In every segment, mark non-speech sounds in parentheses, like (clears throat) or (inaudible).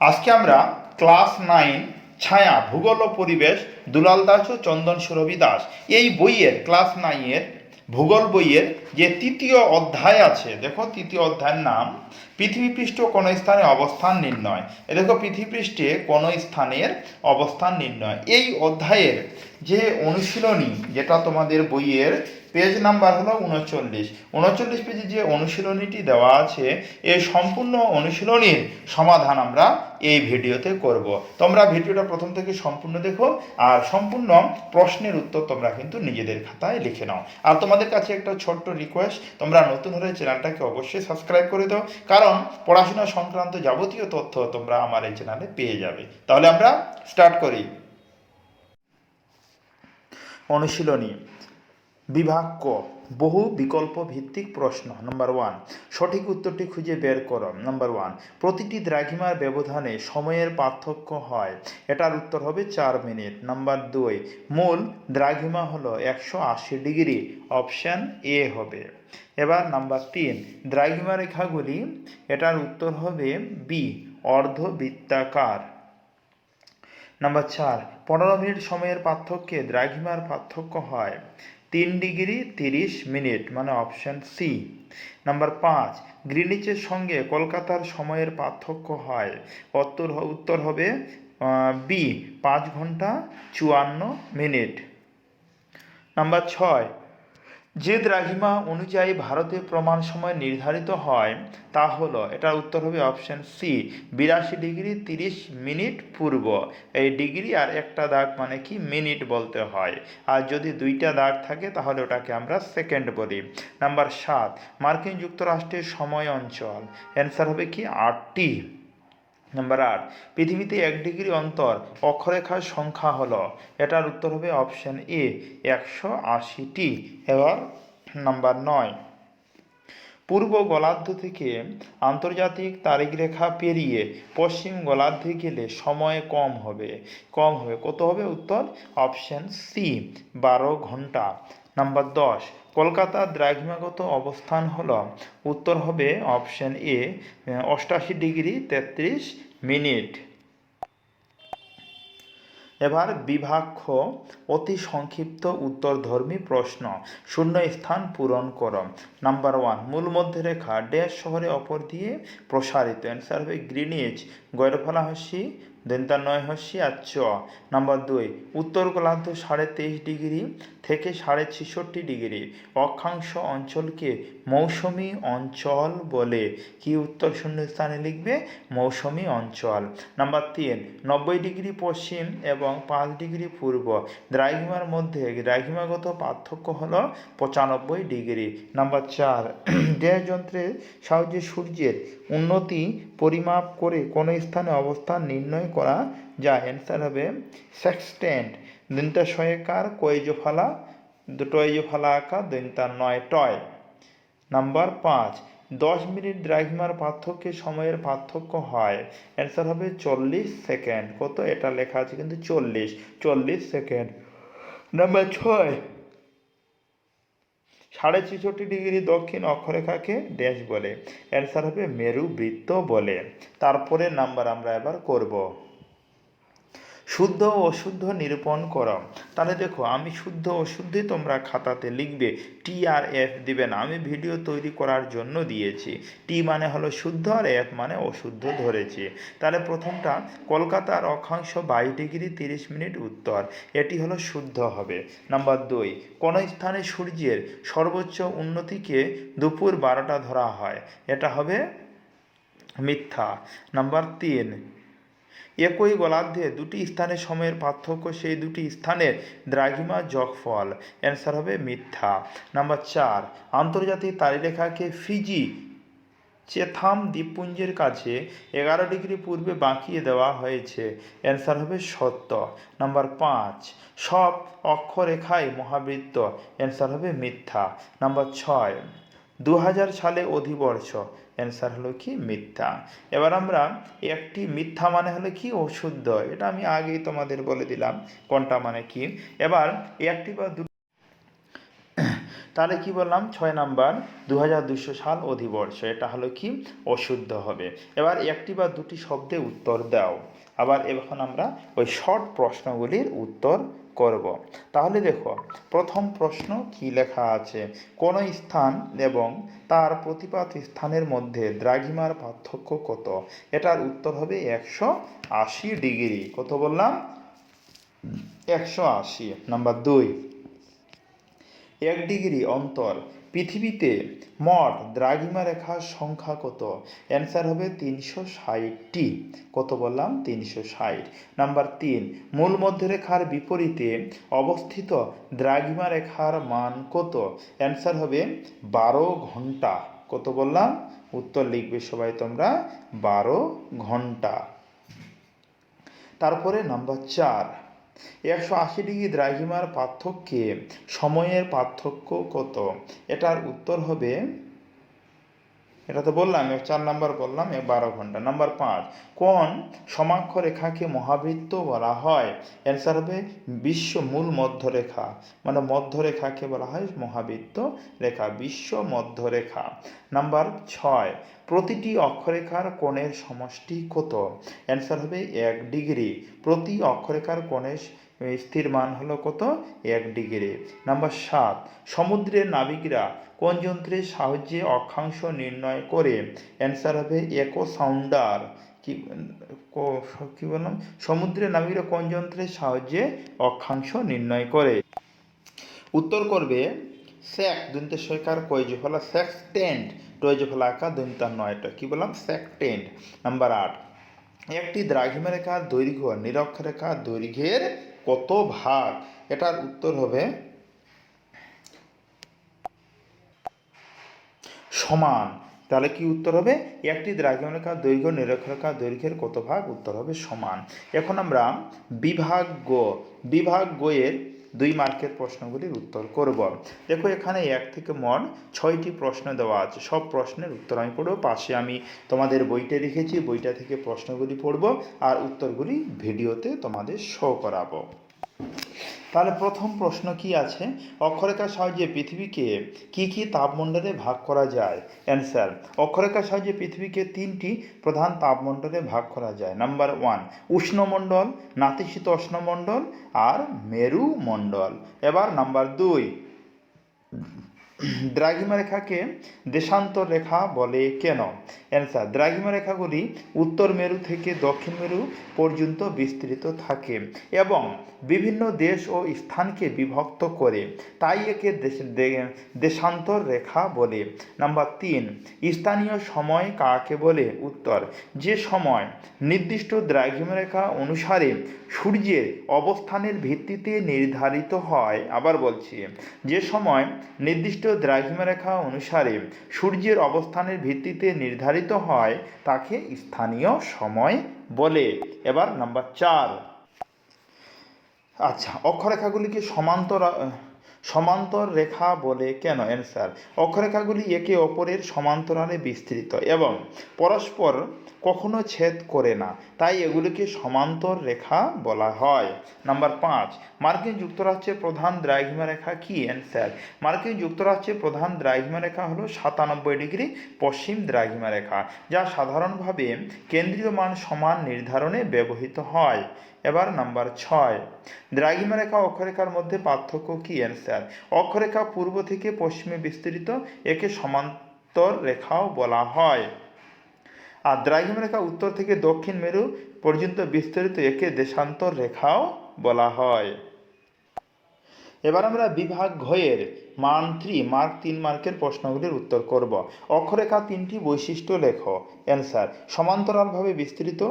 আজকে আমরা class nine, ছায়া, ভূগোল পরিবেশ, দুলাল দাস ও চন্দন সুরভি দাস। এই বইয়ের, ক্লাস নাইনের, ভূগোল বইয়ের যে তৃতীয় অধ্যায় আছে, দেখো তৃতীয় অধ্যায়ের নাম পৃথিবীপৃষ্ঠ কোন স্থানে অবস্থান নির্ণয়। এ দেখো, পৃথিবীপৃষ্ঠে কোন স্থানের অবস্থান নির্ণয়। এই অধ্যায়ের যে অনুশীলনী, যেটা তোমাদের বইয়ের পেজ নাম্বার হলো উনচল্লিশ। উনচল্লিশ পেজে যে অনুশীলনীটি দেওয়া আছে এই সম্পূর্ণ অনুশীলনীর সমাধান আমরা এই ভিডিওতে করব। তোমরা ভিডিওটা প্রথম থেকে সম্পূর্ণ দেখো, আর সম্পূর্ণ প্রশ্নের উত্তর তোমরা কিন্তু নিজেদের খাতায় লিখে নাও। আর তোমাদের কাছে একটা ছোট্ট রিকোয়েস্ট তোমরা নতুন হলে চ্যানেলটাকে অবশ্যই সাবস্ক্রাইব করে দাও। কারণ পড়াশোনা সংক্রান্ত যাবতীয় তথ্য তোমরা আমার এই চ্যানেলে পেয়ে যাবে। তাহলে আমরা স্টার্ট করি। অনুশীলনী, বিভাগ ক। বহু বিকল্প ভিত্তিক প্রশ্ন নম্বর ওয়ান সঠিক উত্তরটি খুঁজে বের করো নম্বর ওয়ান প্রতিটি দ্রাঘিমার ব্যবধানে সময়ের পার্থক্য হয়, এটার উত্তর হবে চার মিনিট নাম্বার দুই, মূল দ্রাঘিমা হলো একশো আশি ডিগ্রি অপশান এ হবে। এবার নাম্বার তিন, দ্রাঘিমা রেখাগুলি, এটার উত্তর হবে বি অর্ধবৃত্তাকার। নাম্বার চার, পনেরো মিনিট সময়ের পার্থক্যে দ্রাঘিমার পার্থক্য হয়। তিন ডিগ্রি তিরিশ মিনিট মানে অপশান সি নাম্বার পাঁচ, গ্রিনিচের সঙ্গে কলকাতার সময়ের পার্থক্য হয়। উত্তর উত্তর হবে বি পাঁচ ঘণ্টা চুয়ান্ন মিনিট। নাম্বার ছয় যে দ্রাঘিমা অনুযায়ী ভারতে প্রমাণ সময় নির্ধারিত হয়, তা হলো, এটার উত্তর হবে অপশন সি বিরাশি ডিগ্রি তিরিশ মিনিট পূর্ব। এই ডিগ্রি আর একটা দাগ মানে কি? মিনিট বলতে হয়। আর যদি দুইটা দাগ থাকে, তাহলে ওটাকে আমরা সেকেন্ড বলি। নাম্বার সাত, মার্কিন যুক্তরাষ্ট্রের সময় অঞ্চল। অ্যান্সার হবে কি? আটটি। নাম্বার আট পৃথিবীতে এক ডিগ্রি অন্তর অক্ষরেখার সংখ্যা হলো। এটার উত্তর হবে অপশান এ একশো আশিটি। এবার নাম্বার নয় পূর্ব গোলার্ধ থেকে আন্তর্জাতিক তারিখ রেখা পেরিয়ে পশ্চিম গোলার্ধে গেলে সময় কম হবে। কম হবে, কত হবে উত্তর? অপশন সি বারো ঘণ্টা। নাম্বার দশ, কলকাতার দ্রাঘিমাগত অবস্থান হল, উত্তর হবে অপশন এ, অষ্টাশি ডিগ্রি তেত্রিশ মিনিট। এবার বিভাক্ষ, অতি সংক্ষিপ্ত উত্তরধর্মী প্রশ্ন, শূন্য স্থান পূরণ করো। নাম্বার ওয়ান, মূল মধ্যরেখা ড্যাশ শহরে অপর দিয়ে প্রসারিত অ্যান্সার হবে গ্রিনিচ গৈরফলা হস্যি দন্তান্নয় হস্যি, আর চ। নাম্বার দুই, উত্তর গোলার্ধ সাড়ে তেইশ ডিগ্রি থেকে সাড়ে ছেষট্টি ডিগ্রি। অক্ষাংশ অঞ্চলকে মৌসুমি অঞ্চল বলে কি উত্তর শূন্য স্থানে লিখবে? মৌসুমি অঞ্চল। নাম্বার তিন, নব্বই ডিগ্রি পশ্চিম এবং পাঁচ ডিগ্রি পূর্ব। দ্রাঘিমার মধ্যে দ্রাঘিমাগত পার্থক্য হল পঁচানব্বই ডিগ্রি। নাম্বার চার (clears throat) ড্যাশ যন্ত্রের সাহায্যে সূর্যের উন্নতি পরিমাপ করে কোনো স্থানে অবস্থান নির্ণয় করা যায়? অ্যান্সার হবে সেক্সটেন্ট দিনটা শয়েকার কয়েজোফালা টয়েজোফালা আঁকা দিনটা নয় টয়। নাম্বার পাঁচ, দশ মিনিট দ্রাঘিমার পার্থক্যে সময়ের পার্থক্য হয়। অ্যান্সার হবে চল্লিশ সেকেন্ড। কত? এটা লেখা আছে কিন্তু চল্লিশ। চল্লিশ সেকেন্ড। নাম্বার ছয়, সাড়ে ছেষট্টি ডিগ্রি দক্ষিণ অক্ষরেখাকে ড্যাশ বলে। অ্যান্সার হবে মেরু বৃত্ত বলে। তারপরে নাম্বার আমরা এবার করব। শুদ্ধ ও অশুদ্ধ নিরূপণ করো তাহলে দেখো, আমি শুদ্ধ অশুদ্ধই তোমরা খাতাতে লিখবে। টি আর এফ দিবে না। আমি ভিডিও তৈরি করার জন্য দিয়েছি। টি মানে হলো শুদ্ধ আর এফ মানে অশুদ্ধ ধরেছি। তাহলে প্রথমটা, কলকাতার অক্ষাংশ বাইশ ডিগ্রি তিরিশ মিনিট উত্তর। এটি হলো শুদ্ধ হবে। নাম্বার দুই, কোন স্থানে সূর্যের সর্বোচ্চ উন্নতিকে দুপুর বারোটা ধরা হয়? এটা হবে মিথ্যা। নাম্বার তিন একই গোলার্ধে দুটি স্থানের সময়ের পার্থক্য, সেই দুটি স্থানের দ্রাঘিমা যোগফল। অ্যান্সার হবে মিথ্যা। নাম্বার চার, আন্তর্জাতিক তারিরেখাকে ফিজি চেথাম দ্বীপপুঞ্জের কাছে এগারো ডিগ্রি পূর্বে বাঁকিয়ে দেওয়া হয়েছে। অ্যান্সার হবে সত্য। নাম্বার পাঁচ, সব অক্ষরেখায় মহাবৃত্ত। অ্যান্সার হবে মিথ্যা। নাম্বার ছয় দু হাজার সালে অধিবর্ষ। অ্যান্সার হলো কি? মিথ্যা। এবার আমরা একটি মিথ্যা মানে হলো কি? অশুদ্ধ। এটা আমি আগেই তোমাদের বলে দিলাম। কোনটা মানে কি? এবার একটি বা দুটি (coughs) তাহলে কি বললাম? ছয় নাম্বার দু সাল অধিবর্ষ। এটা হলো কি? অশুদ্ধ হবে। এবার একটি বা দুটি শব্দে উত্তর দাও। আবার এখন আমরা ওই শর্ট প্রশ্নগুলির উত্তর করব। তাহলে দেখো, প্রথম প্রশ্ন কি লেখা আছে? কোন স্থান এবং তার প্রতিপাত স্থানের মধ্যে দ্রাঘিমার পার্থক্য কত? এটার উত্তর হবে একশো আশি ডিগ্রি। কত বললাম? একশো আশি। নাম্বার দুই, এক ডিগ্রি অন্তর পৃথিবীতে মোট দ্রাঘিমা রেখার সংখ্যা কত? অ্যান্সার হবে তিনশো ষাটটি। কত বললাম? তিনশো ষাট। নাম্বার তিন, মূল মধ্যরেখার বিপরীতে অবস্থিত দ্রাঘিমা রেখার মান কত? অ্যান্সার হবে বারো ঘণ্টা। কত বললাম? উত্তর লিখবে সবাই তোমরা, বারো ঘণ্টা। তারপরে নাম্বার চার একশো আশি ডিগ্রি দ্রাঘিমার পার্থক্যে সময়ের পার্থক্য কত? এটার উত্তর হবে এটা তো বললাম চার নাম্বার বললাম বারো ঘণ্টা। নাম্বার পাঁচ, কোন সমাক্ষ রেখাকে মহাবৃত্ত বলা হয়? অ্যান্সার হবে বিশ্ব মূল মধ্যরেখা। মানে মধ্যরেখাকে বলা হয় মহাবৃত্ত রেখা, বিশ্ব মধ্যরেখা। নাম্বার ছয়, প্রতিটি অক্ষরেখার কোণের সমষ্টি কত? অ্যান্সার হবে এক ডিগ্রি। প্রতি অক্ষরেখার কোণের স্থির মান হলো কত? এক ডিগ্রি। নাম্বার সাত, সমুদ্রের নাবিকরা কোন যন্ত্রের সাহায্যে অক্ষাংশ নির্ণয় করে? অ্যান্সার হবে একো সাউন্ডার। কি, কো- বললাম? সমুদ্রের নাবিকরা কোন যন্ত্রের সাহায্যে অক্ষাংশ নির্ণয় করে? উত্তর করবে স্যাক দন্তে সরকার কয়েজ ফলা স্যাক্সটেন্ট টয়েজ ফলা আঁকা দন্তা নয়টা। কি বললাম? স্যাক টেন্ট নাম্বার আট, একটি দ্রাঘিমা রেখার দৈর্ঘ্য নিরক্ষরেখার দৈর্ঘ্যের কত ভাগ? এটার উত্তর হবে সমান। তাহলে কি উত্তর হবে? একটি দ্রাঘিমা রেখার দৈর্ঘ্য নিরক্ষরেখা দৈর্ঘ্যের কত ভাগ? উত্তর হবে সমান। এখন আমরা বিভাগ গ বিভাগ গয়ের দুই মার্কের প্রশ্নগুলির উত্তর করব। দেখো, এখানে এক থেকে মন ছয়টি প্রশ্ন দেওয়া আছে। সব প্রশ্নের উত্তর আমি পড়ব, পাশে আমি তোমাদের বইটা রেখেছি বইটা থেকে প্রশ্নগুলি পড়ব আর উত্তরগুলি ভিডিওতে তোমাদের শো করাবো। তাহলে প্রথম প্রশ্ন কি আছে? অক্ষরেখার সাহায্যে পৃথিবীকে কি কি তাপমণ্ডলে ভাগ করা যায়? অ্যান্সার অক্ষরেখার সাহায্যে পৃথিবীকে তিনটি প্রধান তাপমণ্ডলে ভাগ করা যায়। নাম্বার ওয়ান উষ্ণমণ্ডল নাতিশীতোষ্ণমণ্ডল আর মেরুমণ্ডল। এবার নাম্বার দুই দ্রাঘিমা রেখাকে দেশান্তর রেখা বলে কেন? অ্যান্সার দ্রাঘিমা রেখাগুলি উত্তর মেরু থেকে দক্ষিণ মেরু পর্যন্ত বিস্তৃত থাকে এবং বিভিন্ন দেশ ও স্থানকে বিভক্ত করে, তাই একে দেশ- দেশান্তর রেখা বলে। নাম্বার তিন, স্থানীয় সময় কাকে বলে? উত্তর, যে সময় নির্দিষ্ট দ্রাঘিমা রেখা অনুসারে সূর্যের অবস্থানের ভিত্তিতে নির্ধারিত হয়। আবার বলছি, যে সময় নির্দিষ্ট দ্রাঘিমা রেখা অনুসারে সূর্যের অবস্থানের ভিত্তিতে নির্ধারিত হয় তাকে স্থানীয় সময় বলে। এবার নাম্বার চার। আচ্ছা অক্ষরেখাগুলিকে সমান্তর সমান্তর রেখা বলে কেন অ্যান্সার অক্ষরেখাগুলি একে অপরের সমান্তরালে বিস্তৃত এবং পরস্পর কখনো ছেদ করে না, তাই এগুলিকে সমান্তর রেখা বলা হয়। নাম্বার পাঁচ, মার্কিন যুক্তরাষ্ট্রের প্রধান দ্রাঘিমা রেখা কি অ্যান্সার মার্কিন যুক্তরাষ্ট্রের প্রধান দ্রাঘিমা রেখা হলো সাতানব্বই ডিগ্রি পশ্চিম দ্রাঘিমা রেখা যা সাধারণভাবে কেন্দ্রীয় মান সমান নির্ধারণে ব্যবহৃত হয়। এবার নাম্বার ছয়। দ্রাঘিমা রেখা অক্ষরেখার মধ্যে পার্থক্য কি অ্যান্সার অক্ষরেখা পূর্ব থেকে পশ্চিমে বিস্তৃত, একে সমান্তর রেখাও বলা হয়। আর দ্রাঘিমা রেখা উত্তর থেকে দক্ষিণ মেরু পর্যন্ত বিস্তৃত, একে দেশান্তর রেখাও বলা হয়। এবার আমরা বিভাগ ঘয়ের মান থ্রি মার্ক তিন মার্কের প্রশ্নগুলির উত্তর করব। অক্ষরেখা তিনটি বৈশিষ্ট্য লেখো অ্যান্সার সমান্তরালভাবে বিস্তৃত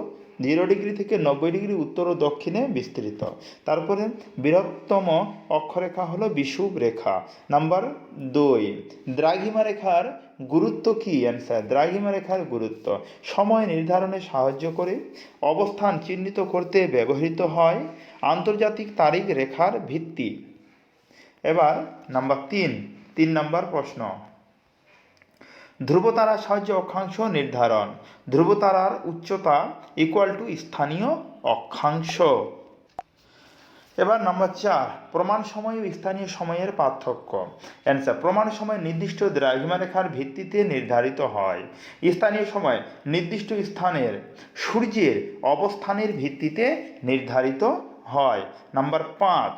জিরো ডিগ্রি থেকে নব্বই ডিগ্রি উত্তর ও দক্ষিণে বিস্তৃত। তারপরে বৃহত্তম অক্ষরেখা হলো বিষুব রেখা। নাম্বার দুই, দ্রাঘিমা রেখার গুরুত্ব কি? অ্যান্সার দ্রাঘিমা রেখার গুরুত্ব। সময় নির্ধারণে সাহায্য করে অবস্থান চিহ্নিত করতে ব্যবহৃত হয় আন্তর্জাতিক তারিখ রেখার ভিত্তি। এবার নাম্বার তিন তিন নাম্বার প্রশ্ন। ধ্রুবতারার সাহায্যে অক্ষাংশ নির্ধারণ। ধ্রুবতারার উচ্চতা ইকুয়াল টু স্থানীয় অক্ষাংশ। এবার নাম্বার চার, প্রমাণ সময় ও স্থানীয় সময়ের পার্থক্য। অ্যান্সার প্রমাণ সময় নির্দিষ্ট দ্রাঘিমা রেখার ভিত্তিতে নির্ধারিত হয়। স্থানীয় সময় নির্দিষ্ট স্থানের, সূর্যের অবস্থানের ভিত্তিতে নির্ধারিত হয়। নাম্বার পাঁচ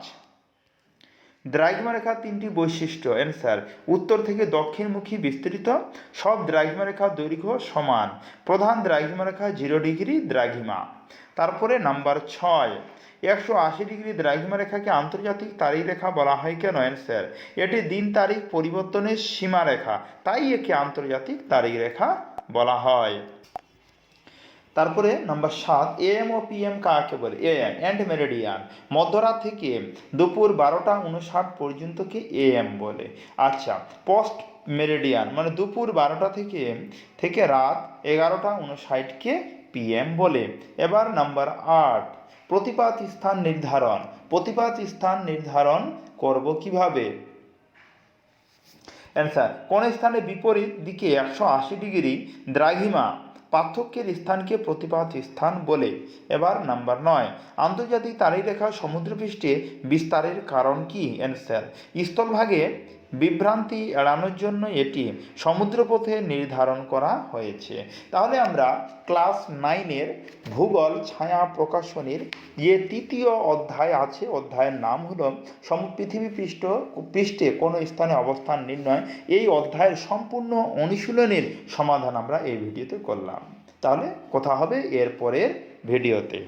দ্রাঘিমা রেখার তিনটি বৈশিষ্ট্য অ্যান্সার উত্তর থেকে দক্ষিণমুখী বিস্তৃত, সব দ্রাঘিমা রেখার দৈর্ঘ্য সমান। প্রধান দ্রাঘিমা রেখা জিরো ডিগ্রি দ্রাঘিমা। তারপরে নাম্বার ছয়, একশো আশি ডিগ্রি দ্রাঘিমা রেখাকে আন্তর্জাতিক তারিখ রেখা বলা হয় কেন অ্যান্সার এটি দিন তারিখ পরিবর্তনের সীমারেখা, তাই একে আন্তর্জাতিক তারিখ রেখা বলা হয়। তারপরে নাম্বার সাত এএম ও পিএম কাকে বলে? এএম অ্যান্ড মেরিডিয়ান মধ্যরাত থেকে দুপুর বারোটা উনষাট পর্যন্তকে এএম বলে। আচ্ছা পোস্ট মেরিডিয়ান মানে দুপুর বারোটা থেকে থেকে রাত এগারোটা উনষাটকে পিএম বলে। এবার নাম্বার আট, প্রতিপাত স্থান নির্ধারণ। প্রতিপাত স্থান নির্ধারণ করব কীভাবে? অ্যান্সার কোন স্থানে বিপরীত দিকে একশো আশি ডিগ্রি দ্রাঘিমা পার্থক্যের স্থানকে প্রতিপাত স্থান বলে। এবার নাম্বার নয়, আন্তর্জাতিক তারিখ রেখা সমুদ্রপৃষ্ঠে বিস্তারের কারণ কি? অ্যান্সার স্থলভাগে বিভ্রান্তি এড়ানোর জন্য এটি সমুদ্রপথে নির্ধারণ করা হয়েছে। তাহলে আমরা ক্লাস নাইনের ভূগোল, ছায়া প্রকাশনীর যে তৃতীয় অধ্যায় আছে, অধ্যায়ের নাম হলো সম পৃথিবী পৃষ্ঠ, পৃষ্ঠে কোনো স্থানে অবস্থান নির্ণয়। এই অধ্যায়ের সম্পূর্ণ অনুশীলনের সমাধান আমরা এই ভিডিওতে করলাম। তাহলে কথা হবে এরপরের ভিডিওতে।